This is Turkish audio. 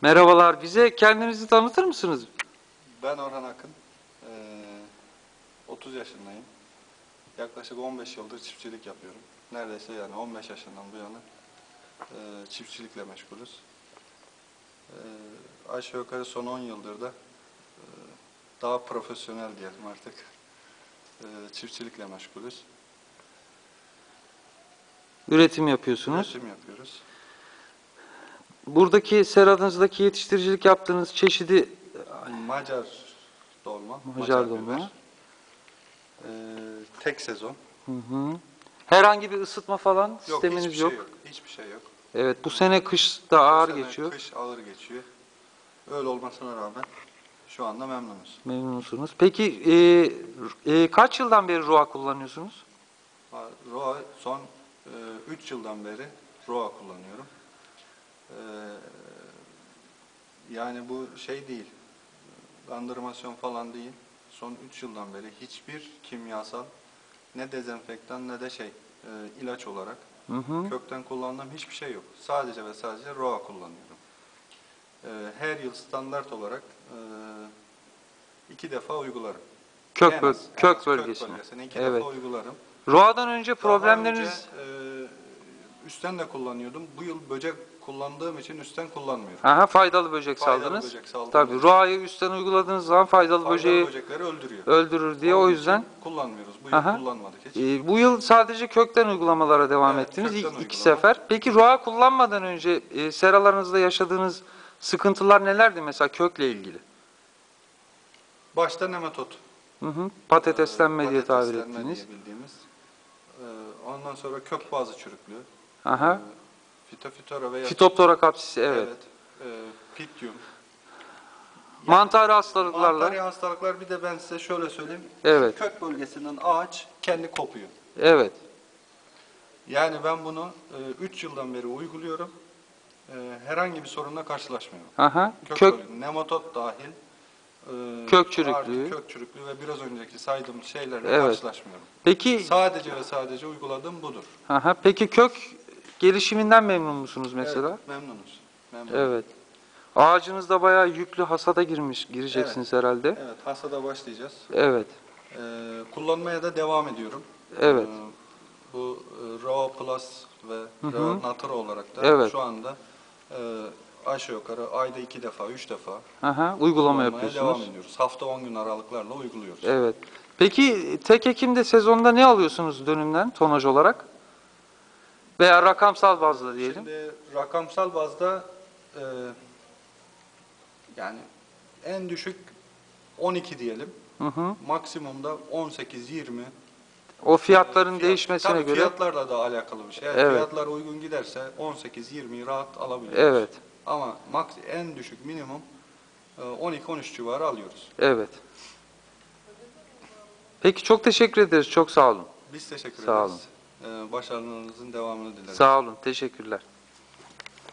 Merhabalar. Bize kendinizi tanıtır mısınız? Ben Orhan Akın. Ee, 30 yaşındayım. Yaklaşık 15 yıldır çiftçilik yapıyorum. Neredeyse yani 15 yaşından bu yana e, çiftçilikle meşgulüz. E, aşağı yukarı son 10 yıldır da e, daha profesyonel diyelim artık e, çiftçilikle meşgulüz. Üretim yapıyorsunuz. Üretim yapıyoruz. Buradaki seranızdaki yetiştiricilik yaptığınız çeşidi Macar dolma. Macar biber. dolma. E, tek sezon. Hı hı. herhangi bir ısıtma falan Yok, sisteminiz hiçbir yok. Şey yok. Hiçbir şey yok. Evet, bu sene kış da ağır Bu sene geçiyor. Kış ağır geçiyor. Öyle olmasına rağmen şu anda memnunuz. Memnunsunuz. Peki e, e, kaç yıldan beri ROA kullanıyorsunuz? ROA son 3 yıldan beri ROA kullanıyorum. E, yani bu şey değil, andırmasyon falan değil. Son 3 yıldan beri hiçbir kimyasal ne dezenfektan ne de şey e, ilaç olarak Hı hı. kökten kullandığım hiçbir şey yok. Sadece ve sadece ROA kullanıyorum. E, her yıl standart olarak e, iki defa uygularım. Kök, En az, en kök az bölgesine. Kök bölgesine iki Evet. defa uygularım. ROA'dan önce Daha problemleriniz önce, üstten de kullanıyordum. Bu yıl böcek kullandığım için üstten kullanmıyorum. Aha, faydalı böcek Faydalı saldınız. böcek saldım. Tabii ROA'yı üstten uyguladığınız zaman faydalı, Faydalı böceği böcekleri öldürüyor. öldürür diye o Onun yüzden için kullanmıyoruz. Bu yıl Aha. kullanmadık hiç. e, bu yıl sadece kökten uygulamalara devam Evet, ettiniz. kökten İki, uygulama. sefer. Peki ROA kullanmadan önce e, seralarınızda yaşadığınız sıkıntılar nelerdi mesela kökle ilgili? Başta nematod. Hı hı. Patateslenme diye tabir patateslenme ettiniz. diye bildiğimiz. E, ondan sonra kök bazı çürüklüğü. Aha. E, fitofitora veya Fitoptora kapsisi evet. E, pityum. Mantar hastalıklarla. Mantari hastalıklar bir de ben size şöyle söyleyeyim. Evet. Kök bölgesinden ağaç kendi kopuyor. Evet. Yani ben bunu 3 yıldan beri uyguluyorum. E, herhangi bir sorunla karşılaşmıyorum. Aha. Kök, Kök nematod dahil. e, Kök çürüklüğü. Kök çürüklüğü ve biraz önceki saydığım şeylerle Evet. karşılaşmıyorum. Peki Sadece ve sadece uyguladığım budur. aha, peki kök gelişiminden memnun musunuz mesela? Evet, memnunuz. Memnunum. Evet. Ağacınız da bayağı yüklü hasada girmiş gireceksiniz herhalde. Evet, hasada başlayacağız. Evet. E, kullanmaya da devam ediyorum. Evet. E, bu e, Raw Plus ve. Raw Natura olarak da Evet. şu anda e, aşağı yukarı ayda iki defa, üç defa Aha, uygulama yapıyorsunuz. devam ediyoruz. Hafta 10 gün aralıklarla uyguluyoruz. Evet. Peki tek ekimde sezonda ne alıyorsunuz dönümden tonaj olarak? Veya rakamsal bazda diyelim. Şimdi rakamsal bazda e, yani en düşük 12 diyelim. Hı hı. Maksimumda 18-20. O fiyatların Fiyat- değişmesine tabii göre. Fiyatlarla da alakalı bir şey. Eğer Evet. fiyatlar uygun giderse 18-20'yi rahat alabiliyoruz. Evet. Ama maks en düşük minimum e, 12-13 civarı alıyoruz. Evet. Peki çok teşekkür ederiz. Çok sağ olun. Biz teşekkür Sağ ederiz. E, başarılarınızın devamını dileriz. Sağ olun. Teşekkürler.